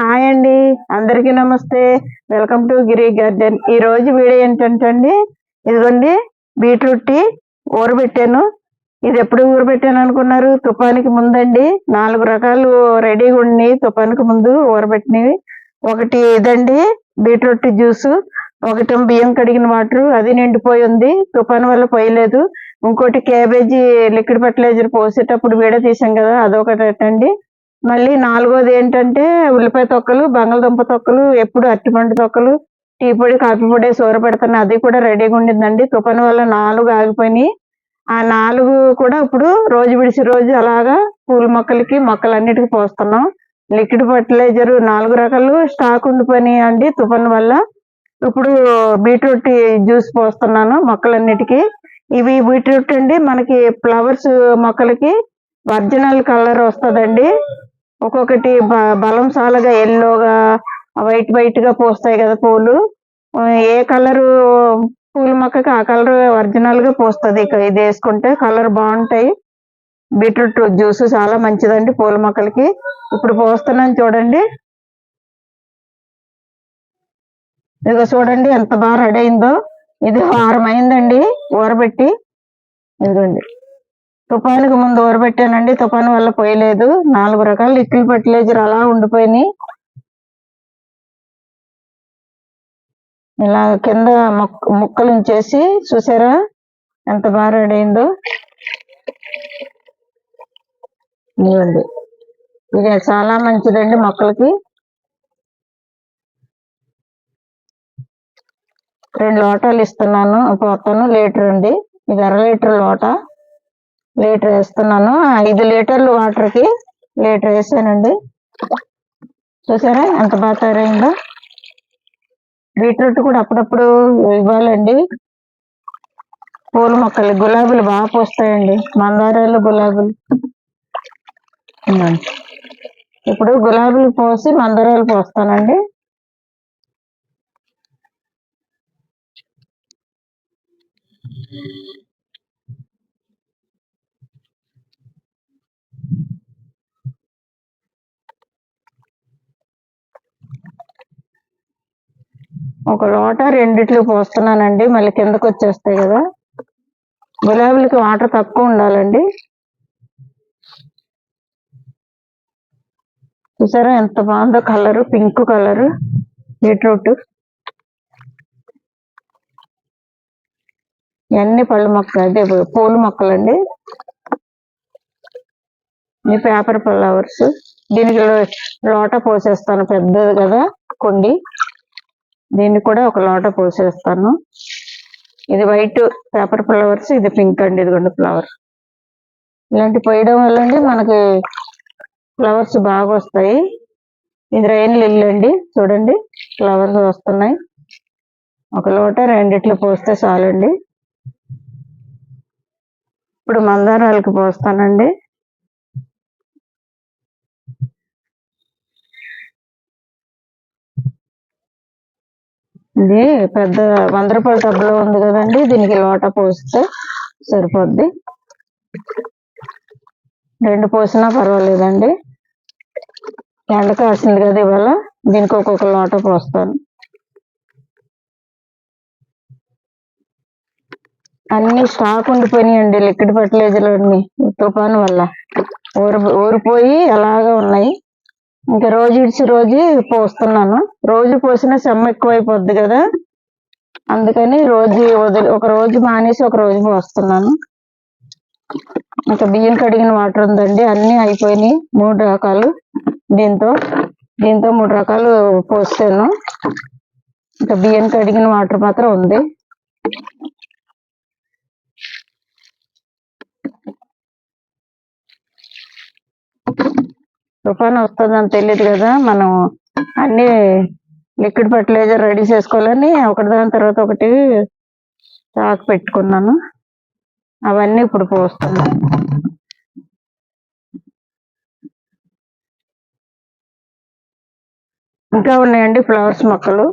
Hi అండి. అందరికీ నమస్తే. Welcome to Giri garden. ఈ రోజు వీడియో ఏంటంటే అండి ఇదిగోండి బీట్రూట్ టీ ఊరబెట్టాను. ఇది ఎప్పుడు ఊరబెట్టాను అనుకున్నారు? తుఫానికి ముందండి. నాలుగు రకాలు రెడీగా ఉన్నాయి. తుఫానికి ముందు ఊరబెట్టినవి. ఒకటి ఇదండి బీట్రూట్ జ్యూస్. ఒకటి బియ్యం కడిగిన వాటర్. అది నిండిపోయి ఉంది. తుఫాను వల్ల పోయలేదు. ఇంకోటి క్యాబేజీ లిక్విడ్ ఫర్టిలైజర్ పోసేటప్పుడు వీడ తీసాం కదా అదొకటి అండి మళ్ళీ నాలుగోది ఏంటంటే ఉల్లిపాయ తొక్కలు బంగాళదుంప తొక్కలు ఎప్పుడు అరటిపండు తొక్కలు టీ పొడి కాఫీ పొడి సూర పెడతాను. అది కూడా రెడీగా ఉండిందండి. తుఫాను వల్ల నాలుగు ఆగిపోయినాయి. ఆ నాలుగు కూడా ఇప్పుడు రోజు విడిచి రోజు అలాగా పూల మొక్కలకి మొక్కలన్నిటికీ పోస్తున్నాం. లిక్విడ్ ఫర్టిలైజర్ నాలుగు రకాలు స్టాక్ ఉండిపోయినాయి అండి తుఫాను వల్ల. ఇప్పుడు బీట్రూట్ జ్యూస్ పోస్తున్నాను మొక్కలన్నిటికీ. ఇవి బీట్రూట్ అండి మనకి ఫ్లవర్స్ మొక్కలకి. ఒరిజినల్ కలర్ వస్తుందండి. ఒక్కొక్కటి బ- బలం చాలగా ఎల్లోగా వైట్ వైట్గా పూస్తాయి కదా పూలు. ఏ కలర్ పూల మొక్కకి ఆ కలర్ ఒరిజినల్గా పూస్తుంది. ఇక ఇది వేసుకుంటే కలర్ బాగుంటాయి. బీట్రూట్ జ్యూస్ చాలా మంచిదండి పూల మొక్కలకి. ఇప్పుడు పోస్తున్నాను చూడండి. ఇదిగో చూడండి ఎంత బాగా రెడీ అయిందో. ఇది వారం అయిందండి. ఊరబెట్టి. ఇదిగోండి. తుఫానుకి ముందు ఊరబెట్టానండి తుఫాను వల్ల పోయలేదు. నాలుగు రకాల లిక్విడ్ ఫర్టిలైజర్ అలా ఉండిపోయినాయి. ఇలా కింద మొక్క ముక్కలు ఉంచేసి చూసారా? ఎంత బాగా రెడీ అయిందో. ఇదిగోండి. ఇది చాలా మంచిదండి మొక్కలకి. రెండు లోటాలు ఇస్తున్నాను. పోతాను. లీటర్ అండి. ఇది అర లీటర్ లోట. లీటర్ వేస్తున్నాను. ఐదు లీటర్లు వాటర్కి లీటర్ వేసానండి. చూసారా ఎంత బాగా తయారైందో? బీట్రూట్ కూడా అప్పుడప్పుడు ఇవ్వాలండి. పూల మొక్కలు గులాబీలు బాగా పూస్తాయండి. మందారాలు గులాబీలు. ఇప్పుడు గులాబీలు పోసి మందారాలు పోస్తానండి. ఒక లోట రెండిట్లు పోస్తున్నానండి. మళ్ళీ కిందకు వచ్చేస్తాయి కదా. గులాబీలకి వాటర్ తక్కువ ఉండాలండి. చూసారా ఎంత బాగుందో కలర్ పింక్ కలర్ బీట్రూట్. ఇవన్నీ పళ్ళ మొక్కలు అదే పూల మొక్కలండి. మీ పేపర్ ఫ్లవర్స్ దీనికి లో- లోట పోసేస్తాను పెద్దది కదా కొండి. దీన్ని కూడా ఒక లోట పోసేస్తాను. ఇది వైట్ పేపర్ ఫ్లవర్స్ ఇది పింక్ అండి ఇదిగోండి ఫ్లవర్. ఇలాంటి పోయడం వల్ల మనకి ఫ్లవర్స్ బాగా వస్తాయి. ఇది రైన్ లిల్లీ అండి చూడండి ఫ్లవర్స్ వస్తున్నాయి. ఒక లోట రెండిట్లు పోస్తే చాలండి. ఇప్పుడు మందారాలకు పోస్తానండి. ఇది పెద్ద వంద రూపాయల టబ్లో ఉంది కదండి దీనికి లోట పోస్తే సరిపోద్ది. రెండు పోసినా పర్వాలేదండి. ఎండ కాసింది కదా ఇవాళ దీనికి ఒక్కొక్క లోట పోస్తాను. అన్ని స్టాక్ ఉండిపోయినాయండి లిక్విడ్ ఫర్టిలైజర్ అన్ని తుఫాను వల్ల. ఊరు ఊరిపోయి అలాగా ఉన్నాయి. ఇంకా రోజు ఇడిచి రోజు పోస్తున్నాను. రోజు పోసిన చెమ్మ ఎక్కువైపోద్ది కదా. అందుకని రోజు వదిలి ఒక రోజు మానేసి ఒక రోజు పోస్తున్నాను. ఇంకా బియ్యం కడిగిన వాటర్ ఉందండి అన్ని అయిపోయినాయి. మూడు రకాలు దీంతో దీంతో మూడు రకాలు పోస్తాను. ఇంకా బియ్యం కడిగిన వాటర్ మాత్రం ఉంది. తుఫాన్ వస్తుందని తెలియదు కదా. మనం అన్ని లిక్విడ్ ఫర్టిలైజర్ రెడీ చేసుకోవాలని ఒకటి దాని తర్వాత ఒకటి స్టాక్ పెట్టుకున్నాను. అవన్నీ ఇప్పుడు పోస్తున్నాను. ఇంకా ఉన్నాయండి ఫ్లవర్స్ మొక్కలు.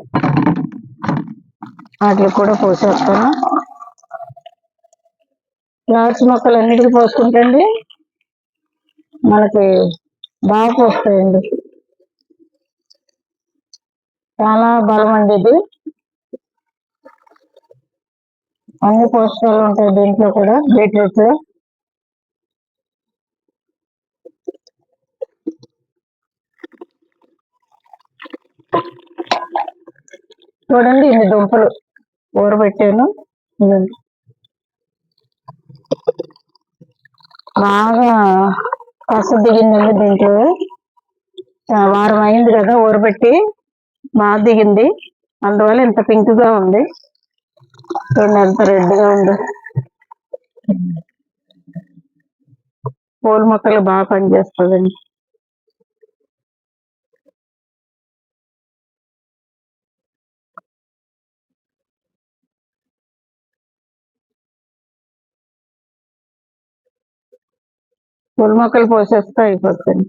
వాటికి కూడా పోసేస్తాను. ఫ్లవర్స్ మొక్కలు అన్నిటికీ పోసుకుంటండి. మనకి బాగా వస్తాయండి. చాలా బలం అండి ఇది అన్ని పోషకాలు ఉంటాయి దీంట్లో కూడా బీట్రూట్లో. చూడండి ఇన్ని దుంపలు ఊరబెట్టాను. బాగా కసు దిగిందండి దీంట్లో వారం అయింది కదా ఊరబెట్టి బాగా దిగింది. అందువల్ల ఇంత పింక్గా ఉంది. చూడండి ఎంత రెడ్గా ఉందో పూల మొక్కలు బాగా పనిచేస్తుందండి పూల మొక్కలు పోసేస్తే అయిపోతుంది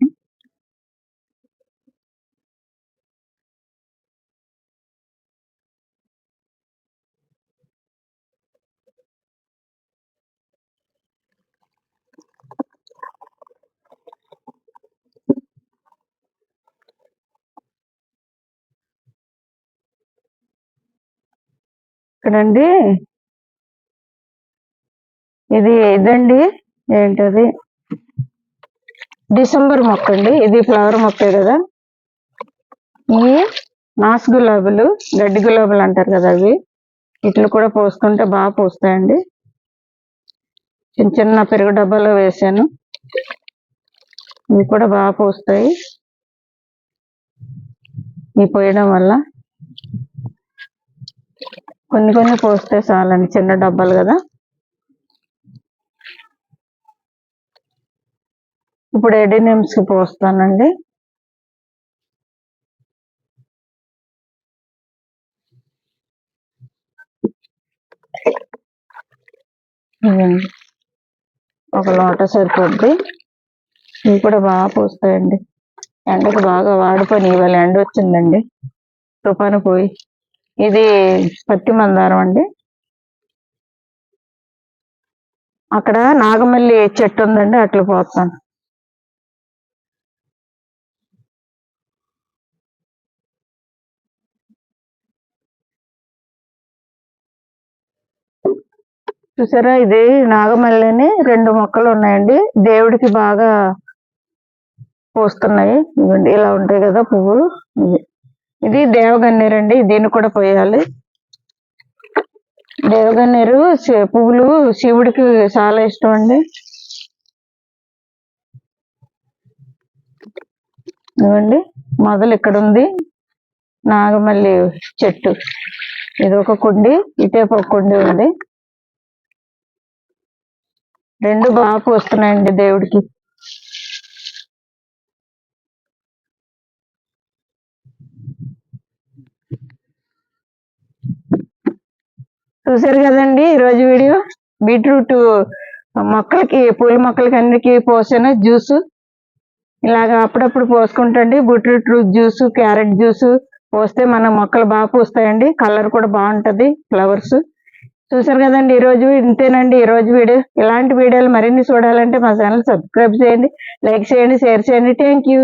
ఇక్కడండి. ఇది ఇదండి. ఏంటది? డిసెంబర్ మొక్క అండి. ఇది ఫ్లవర్ మొక్కే కదా. ఈ నాసు గులాబీలు గడ్డి గులాబీలు అంటారు కదా అవి. ఇట్లు కూడా పోసుకుంటే బాగా పోస్తాయండి. చిన్న చిన్న పెరుగు డబ్బాలో వేసాను. ఇవి కూడా బాగా పూస్తాయి. ఇవి పోయడం వల్ల కొన్ని కొన్ని పోస్తే చాలండి. చిన్న డబ్బాలు కదా. ఇప్పుడు ఎడినిమ్స్కి పోస్తానండి. ఒక లోట సరిపోద్ది. ఇవి కూడా బాగా పోస్తాయండి. ఎండకు బాగా వాడిపోయి ఇవాళ ఎండ వచ్చిందండి. తుఫాను పోయి. ఇది పత్తి మందారం అండి. అక్కడ నాగమల్లి చెట్టు ఉందండి. అట్లా పోతాను చూసారా? ఇది నాగమల్లిని రెండు మొక్కలు ఉన్నాయండి. దేవుడికి బాగా పూస్తున్నాయి. ఇవ్వండి ఇలా ఉంటాయి కదా పువ్వులు. ఇవి. ఇది దేవగన్నేరు అండి దీన్ని కూడా పోయాలి. దేవగన్నేరు పువ్వులు శివుడికి చాలా ఇష్టం అండి. ఇవ్వండి మొదలు ఇక్కడ ఉంది నాగమల్లి చెట్టు. ఇది ఒక కుండి ఇటే ఒక కుండి ఉంది. రెండు బాగా వస్తున్నాయండి దేవుడికి. చూసారు కదండి ఈరోజు వీడియో? బీట్రూట్ మొక్కలకి పూల మొక్కలకి అన్నిటికీ పోసాను జ్యూస్. ఇలాగా అప్పుడప్పుడు పోసుకుంటండి బీట్రూట్ జ్యూస్ క్యారెట్ జ్యూస్ పోస్తే మన మొక్కలు బాగా పూస్తాయండి. కలర్ కూడా బాగుంటుంది ఫ్లవర్స్. చూసారు కదండి ఈరోజు ఇంతేనండి ఈ రోజు వీడియో ఇలాంటి వీడియోలు మరిన్ని చూడాలంటే మా ఛానల్ సబ్స్క్రైబ్ చేయండి లైక్ చేయండి షేర్ చేయండి. Thank you